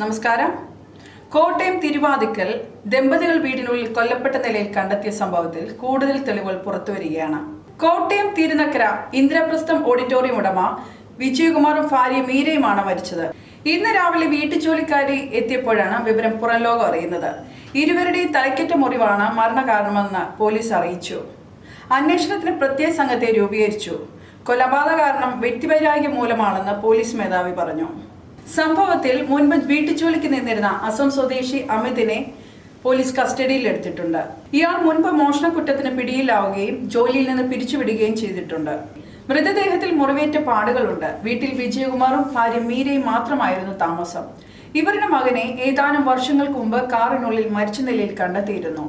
നമസ്കാരം. കോട്ടയം തിരുവാതിക്കൽ ദമ്പതികൾ വീടിനുള്ളിൽ കൊല്ലപ്പെട്ട നിലയിൽ കണ്ടെത്തിയ സംഭവത്തിൽ കൂടുതൽ തെളിവുകൾ പുറത്തുവരികയാണ്. കോട്ടയം തിരുനക്കര ഇന്ദ്രപ്രസ്ഥം ഓഡിറ്റോറിയം ഉടമ വിജയകുമാറും ഭാര്യ മീരയുമാണ് മരിച്ചത്. ഇന്ന് രാവിലെ വീട്ടുജോലിക്കാരി എത്തിയപ്പോഴാണ് വിവരം പുറം ലോകം അറിയുന്നത്. ഇരുവരുടെയും തലയ്ക്കറ്റ മുറിവാണ് മരണകാരണമെന്ന് പോലീസ് അറിയിച്ചു. അന്വേഷണത്തിന് പ്രത്യേക സംഘത്തെ രൂപീകരിച്ചു. കൊലപാതക കാരണം വ്യക്തിവൈരാഗ്യം മൂലമാണെന്ന് പോലീസ് മേധാവി പറഞ്ഞു. സംഭവത്തിൽ മുൻപ് വീട്ടുജോലിക്ക് നിന്നിരുന്ന അസം സ്വദേശി അമിതിനെ പോലീസ് കസ്റ്റഡിയിൽ എടുത്തിട്ടുണ്ട്. ഇയാൾ മുൻപ് മോഷണ കുറ്റത്തിന് പിടിയിലാവുകയും ജോലിയിൽ നിന്ന് പിരിച്ചുവിടുകയും ചെയ്തിട്ടുണ്ട്. മൃതദേഹത്തിൽ മുറിവേറ്റ പാടുകളുണ്ട്. വീട്ടിൽ വിജയകുമാറും ഭാര്യ മീരയും മാത്രമായിരുന്നു താമസം. ഇവരുടെ മകനെ ഏതാനും വർഷങ്ങൾക്ക് മുമ്പ് കാറിനുള്ളിൽ മരിച്ച നിലയിൽ കണ്ടെത്തിയിരുന്നു.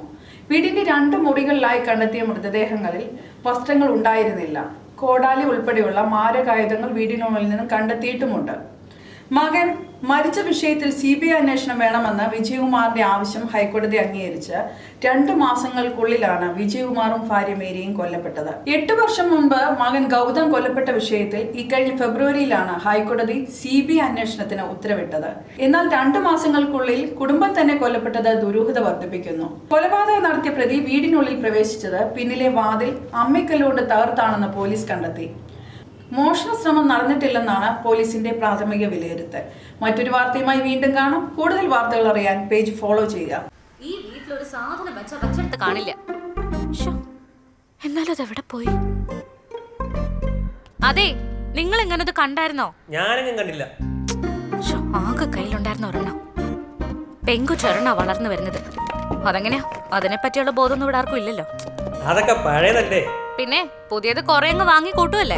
വീടിന്റെ രണ്ട് മുറികളിലായി കണ്ടെത്തിയ മൃതദേഹങ്ങളിൽ വസ്ത്രങ്ങൾ ഉണ്ടായിരുന്നില്ല. കോടാലി ഉൾപ്പെടെയുള്ള മാരകായുധങ്ങൾ വീടിനുള്ളിൽ നിന്നും കണ്ടെത്തിയിട്ടുമുണ്ട്. മകൻ മരിച്ച വിഷയത്തിൽ സി ബി ഐ അന്വേഷണം വേണമെന്ന വിജയകുമാറിന്റെ ആവശ്യം ഹൈക്കോടതി അംഗീകരിച്ച് രണ്ടു മാസങ്ങൾക്കുള്ളിലാണ് വിജയകുമാറും ഭാര്യ മേരിയും കൊല്ലപ്പെട്ടത്. എട്ട് വർഷം മുൻപ് മകൻ ഗൗതം കൊല്ലപ്പെട്ട വിഷയത്തിൽ ഇക്കഴിഞ്ഞ ഫെബ്രുവരിയിലാണ് ഹൈക്കോടതി സി ബി ഐ അന്വേഷണത്തിന് ഉത്തരവിട്ടത്. എന്നാൽ രണ്ടു മാസങ്ങൾക്കുള്ളിൽ കുടുംബം തന്നെ കൊല്ലപ്പെട്ടത് ദുരൂഹത വർദ്ധിപ്പിക്കുന്നു. കൊലപാതകം നടത്തിയ പ്രതി വീടിനുള്ളിൽ പ്രവേശിച്ചത് പിന്നിലെ വാതിൽ അമ്മിക്കല്ലുകൊണ്ട് തകർത്താണെന്ന് പോലീസ് കണ്ടെത്തി. മോഷണ ശ്രമം നടന്നിട്ടില്ലെന്നാണ് പോലീസിന്റെ പ്രാഥമിക വിലയിരുത്തൽ. മറ്റൊരു വാർത്തയുമായി വീണ്ടും കാണാം. കൂടുതൽ വാർത്തകൾ അറിയാൻ പേജ് ഫോളോ ചെയ്യുക. ഈ വീട്ടിലൊരു സാധനം വെച്ച വെച്ചെടുത്ത് കാണില്ല. എന്നാലും അതെവിടെ പോയി? അതെ നിങ്ങൾ എങ്ങനെ അത് കണ്ടായിരുന്നോ? ഞാനെങ്ങും കണ്ടില്ല. ആകെ കയ്യിലുണ്ടായിരുന്ന ഒരെണ്ണം. പെങ്കുച്ചൊരെണ്ണ വളർന്നു വരുന്നത്. അതെങ്ങനെയാ? അതിനെ പറ്റിയുള്ള ബോധമൊന്നും ഇവിടെ ആർക്കും ഇല്ലല്ലോ. അതൊക്കെ പഴയതല്ലേ? പിന്നെ പുതിയത് കൊറേ അങ്ങ് വാങ്ങി കൂട്ടുമല്ലേ